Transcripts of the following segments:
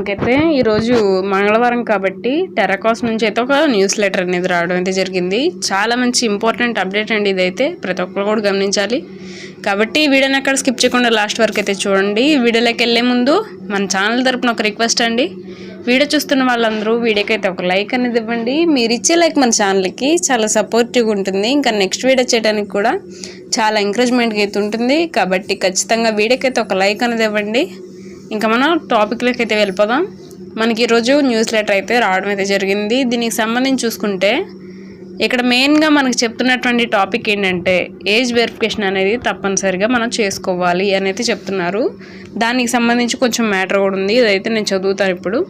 మనకైతే ఈరోజు మంగళవారం కాబట్టి టెరాకాస్ నుంచి అయితే ఒక న్యూస్ లెటర్ అనేది రావడం అయితే జరిగింది. చాలా మంచి ఇంపార్టెంట్ అప్డేట్ అండి ఇదైతే. ప్రతి ఒక్కరు కూడా గమనించాలి. కాబట్టి వీడియోని అక్కడ స్కిప్ చేయకుండా లాస్ట్ వరకు అయితే చూడండి. వీడియోలోకి వెళ్ళే ముందు మన ఛానల్ తరపున ఒక రిక్వెస్ట్ అండి. వీడియో చూస్తున్న వాళ్ళందరూ వీడియోకి అయితే ఒక లైక్ అనేది ఇవ్వండి. మీరు ఇచ్చే లైక్ మన ఛానల్కి చాలా సపోర్టివ్గా ఉంటుంది. ఇంకా నెక్స్ట్ వీడియో చేయడానికి కూడా చాలా ఎంకరేజ్మెంట్గా అయితే ఉంటుంది. కాబట్టి ఖచ్చితంగా వీడియోకి అయితే ఒక లైక్ అనేది ఇవ్వండి. ఇంకా మనం టాపిక్లోకి అయితే వెళ్ళిపోదాం. మనకి ఈరోజు న్యూస్ లెటర్ అయితే రావడం అయితే జరిగింది. దీనికి సంబంధించి చూసుకుంటే ఇక్కడ మెయిన్గా మనకు చెప్తున్నటువంటి టాపిక్ ఏంటంటే ఏజ్ వెరిఫికేషన్ అనేది తప్పనిసరిగా మనం చేసుకోవాలి అని అయితే చెప్తున్నారు. దానికి సంబంధించి కొంచెం మ్యాటర్ కూడా ఉంది. ఇదైతే నేను చదువుతాను ఇప్పుడు.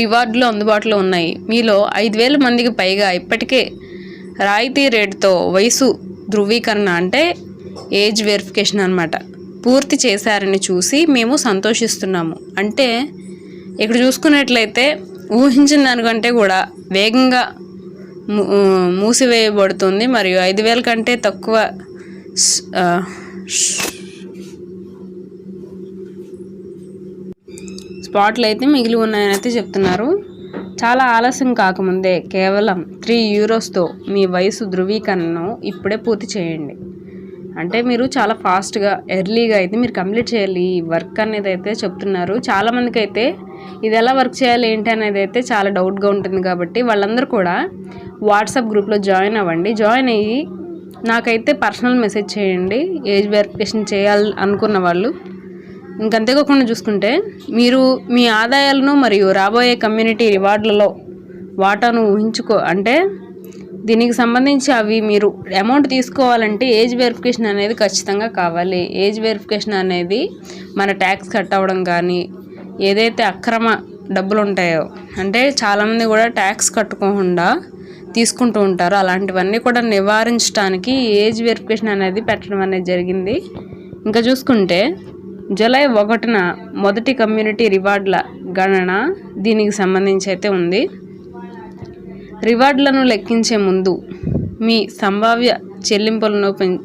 రివార్డులు అందుబాటులో ఉన్నాయి. మీలో ఐదు వేల మందికి పైగా ఇప్పటికే రాయితీ రేటుతో వయసు ధృవీకరణ అంటే ఏజ్ వెరిఫికేషన్ అన్నమాట. పూర్తి చేశారని చూసి మేము సంతోషిస్తున్నాము. అంటే ఇక్కడ చూసుకున్నట్లయితే ఊహించిన దానికంటే కూడా వేగంగా మూసివేయబడుతుంది. మరియు ఐదు వేల కంటే తక్కువ స్పాట్లు అయితే మిగిలి ఉన్నాయని అయితే చెప్తున్నారు. చాలా ఆలస్యం కాకముందే కేవలం త్రీ యూరోస్తో మీ వయసు ధృవీకరణను ఇప్పుడే పూర్తి చేయండి. అంటే మీరు చాలా ఫాస్ట్గా ఎర్లీగా అయితే మీరు కంప్లీట్ చేయాలి ఈ వర్క్ అనేది అయితే చెప్తున్నారు. చాలామందికి అయితే ఇది ఎలా వర్క్ చేయాలి ఏంటి అనేది అయితే చాలా డౌట్గా ఉంటుంది కాబట్టి వాళ్ళందరూ కూడా వాట్సాప్ గ్రూప్లో జాయిన్ అవ్వండి. జాయిన్ అయ్యి నాకైతే పర్సనల్ మెసేజ్ చేయండి. ఏజ్ వెరిఫికేషన్ చేయాలి అనుకున్న వాళ్ళు. ఇంకంతేకాకుండా చూసుకుంటే మీరు మీ ఆదాయాలను మరియు రాబోయే కమ్యూనిటీ రివార్డులలో వాటాను ఊహించుకో అంటే దీనికి సంబంధించి అవి మీరు అమౌంట్ తీసుకోవాలంటే ఏజ్ వెరిఫికేషన్ అనేది ఖచ్చితంగా కావాలి. ఏజ్ వెరిఫికేషన్ అనేది మన ట్యాక్స్ కట్ అవ్వడం కానీ ఏదైతే అక్రమ డబ్బులు ఉంటాయో అంటే చాలామంది కూడా ట్యాక్స్ కట్టుకోకుండా తీసుకుంటూ ఉంటారు. అలాంటివన్నీ కూడా నివారించడానికి ఏజ్ వెరిఫికేషన్ అనేది పెట్టడం అనేది జరిగింది. ఇంకా చూసుకుంటే జూలై ఒకటిన మొదటి కమ్యూనిటీ రివార్డుల గణన దీనికి సంబంధించి అయితే ఉంది. రివార్డులను లెక్కించే ముందు మీ సంభావ్య చెల్లింపులను పెం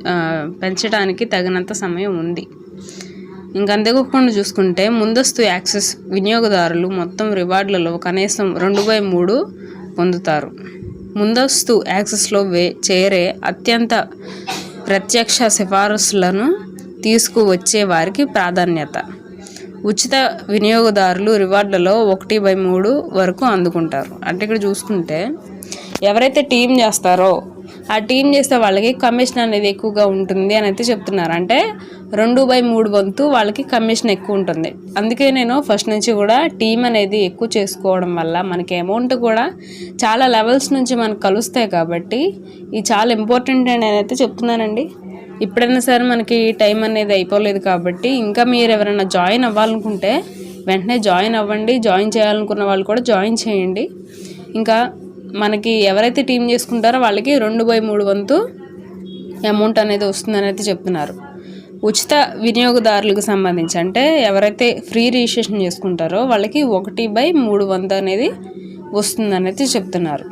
పెంచడానికి తగినంత సమయం ఉంది. ఇంకంతేకాకుండా చూసుకుంటే ముందస్తు యాక్సెస్ వినియోగదారులు మొత్తం రివార్డులలో కనీసం రెండు బై మూడు పొందుతారు. ముందస్తు యాక్సెస్లో వే చేరే అత్యంత ప్రత్యక్ష సిఫారసులను తీసుకువచ్చే వారికి ప్రాధాన్యత. ఉచిత వినియోగదారులు రివార్డులలో ఒకటి బై మూడు వరకు అందుకుంటారు. అంటే ఇక్కడ చూసుకుంటే ఎవరైతే టీం చేస్తారో ఆ టీం చేస్తే వాళ్ళకి కమిషన్ అనేది ఎక్కువగా ఉంటుంది అని అయితే చెప్తున్నారు. అంటే రెండు బై మూడు వంతు వాళ్ళకి కమిషన్ ఎక్కువ ఉంటుంది. అందుకే నేను ఫస్ట్ నుంచి కూడా టీం అనేది ఎక్కువ చేసుకోవడం వల్ల మనకి అమౌంట్ కూడా చాలా లెవెల్స్ నుంచి మనకు కలుస్తాయి కాబట్టి ఇది చాలా ఇంపార్టెంట్ అని నేనైతే చెప్తున్నానండి. ఇప్పుడైనా సరే మనకి టైం అనేది అయిపోలేదు కాబట్టి ఇంకా మీరు ఎవరైనా జాయిన్ అవ్వాలనుకుంటే వెంటనే జాయిన్ అవ్వండి. జాయిన్ చేయాలనుకున్న వాళ్ళు కూడా జాయిన్ చేయండి. ఇంకా మనకి ఎవరైతే టీం చేసుకుంటారో వాళ్ళకి రెండు బై మూడు వంతు అమౌంట్ అనేది వస్తుందని అయితే చెప్తున్నారు. ఉచిత వినియోగదారులకు సంబంధించి అంటే ఎవరైతే ఫ్రీ రిజిస్ట్రేషన్ చేసుకుంటారో వాళ్ళకి ఒకటి బై మూడు వంతు అనేది వస్తుందని అయితే చెప్తున్నారు.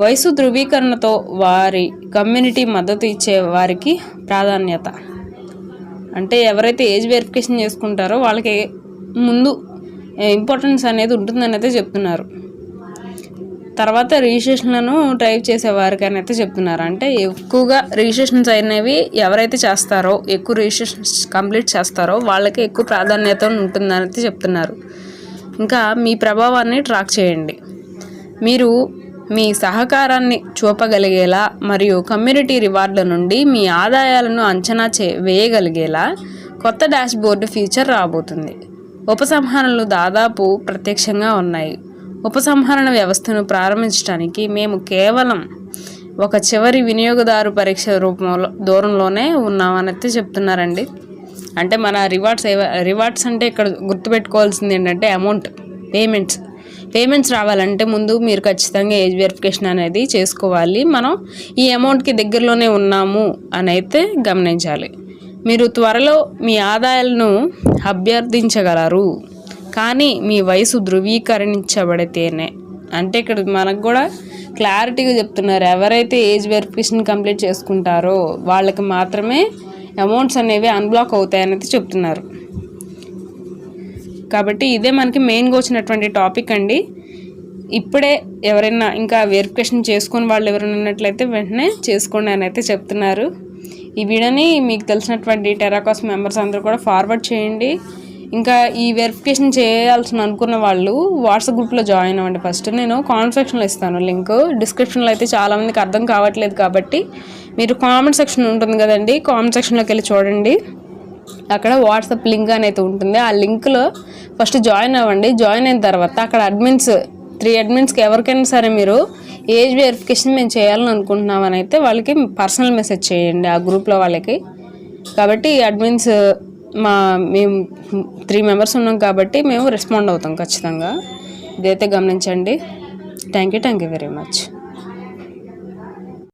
వయసు ధృవీకరణతో వారి కమ్యూనిటీ మద్దతు ఇచ్చే వారికి ప్రాధాన్యత. అంటే ఎవరైతే ఏజ్ వెరిఫికేషన్ చేసుకుంటారో వాళ్ళకి ముందు ఇంపార్టెన్స్ అనేది ఉంటుందని అయితే చెప్తున్నారు. తర్వాత రిజిస్ట్రేషన్లను డ్రైవ్ చేసేవారికి అని అయితే చెప్తున్నారు. అంటే ఎక్కువగా రిజిస్ట్రేషన్స్ అయినవి ఎవరైతే చేస్తారో ఎక్కువ రిజిస్ట్రేషన్స్ కంప్లీట్ చేస్తారో వాళ్ళకి ఎక్కువ ప్రాధాన్యత ఉంటుందని అయితే చెప్తున్నారు. ఇంకా మీ ప్రభావాన్ని ట్రాక్ చేయండి. మీరు మీ సహకారాన్ని చూపగలిగేలా మరియు కమ్యూనిటీ రివార్డుల నుండి మీ ఆదాయాలను అంచనా చే వేయగలిగేలా కొత్త డాష్బోర్డు ఫీచర్ రాబోతుంది. ఉపసంహరణలు దాదాపు ప్రత్యక్షంగా ఉన్నాయి. ఉపసంహరణ వ్యవస్థను ప్రారంభించడానికి మేము కేవలం ఒక చివరి వినియోగదారు పరీక్ష రూపంలో దూరంలోనే ఉన్నామని అయితే చెప్తున్నారండి. అంటే మన రివార్డ్స్ రివార్డ్స్ అంటే ఇక్కడ గుర్తుపెట్టుకోవాల్సింది ఏంటంటే అమౌంట్ పేమెంట్స్. పేమెంట్స్ రావాలంటే ముందు మీరు ఖచ్చితంగా ఏజ్ వెరిఫికేషన్ అనేది చేసుకోవాలి. మనం ఈ అమౌంట్కి దగ్గరలోనే ఉన్నాము అని అయితే గమనించాలి. మీరు త్వరలో మీ ఆదాయాలను అభ్యర్థించగలరు. కానీ మీ వయసు ధృవీకరించబడితేనే. అంటే ఇక్కడ మనకు కూడా క్లారిటీగా చెప్తున్నారు. ఎవరైతే ఏజ్ వెరిఫికేషన్ కంప్లీట్ చేసుకుంటారో వాళ్ళకి మాత్రమే అమౌంట్స్ అనేవి అన్బ్లాక్ అవుతాయనేది చెప్తున్నారు. కాబట్టి ఇదే మనకి మెయిన్గా వచ్చినటువంటి టాపిక్ అండి. ఇప్పుడే ఎవరైనా ఇంకా వెరిఫికేషన్ చేసుకుని వాళ్ళు ఎవరైనా ఉన్నట్లయితే వెంటనే చేసుకోండి అని అయితే చెప్తున్నారు. ఈ వీడియోని మీకు తెలిసినటువంటి టెరాకాస్ మెంబర్స్ అందరూ కూడా ఫార్వర్డ్ చేయండి. ఇంకా ఈ వెరిఫికేషన్ చేయాల్సిన అనుకున్న వాళ్ళు వాట్సాప్ గ్రూప్లో జాయిన్ అవ్వండి ఫస్ట్ నేను కామెంట్ సెక్షన్లో ఇస్తాను లింక్ డిస్క్రిప్షన్లో అయితే చాలామందికి అర్థం కావట్లేదు కాబట్టి మీరు కామెంట్ సెక్షన్ ఉంటుంది కదండి కామెంట్ సెక్షన్లోకి వెళ్ళి చూడండి. అక్కడ వాట్సాప్ లింక్ అనేది ఉంటుంది. ఆ లింక్లో ఫస్ట్ జాయిన్ అవ్వండి. జాయిన్ అయిన తర్వాత అక్కడ అడ్మిన్స్ త్రీ అడ్మిన్స్కి ఎవరికైనా సరే మీరు ఏజ్ వెరిఫికేషన్ మేము చేయాలని అనుకుంటున్నామని అయితే వాళ్ళకి పర్సనల్ మెసేజ్ చేయండి ఆ గ్రూప్లో వాళ్ళకి. కాబట్టి అడ్మిన్స్ మా మేము త్రీ మెంబర్స్ ఉన్నాం కాబట్టి మేము రెస్పాండ్ అవుతాం ఖచ్చితంగా. ఇదైతే గమనించండి. Thank you thank you very much.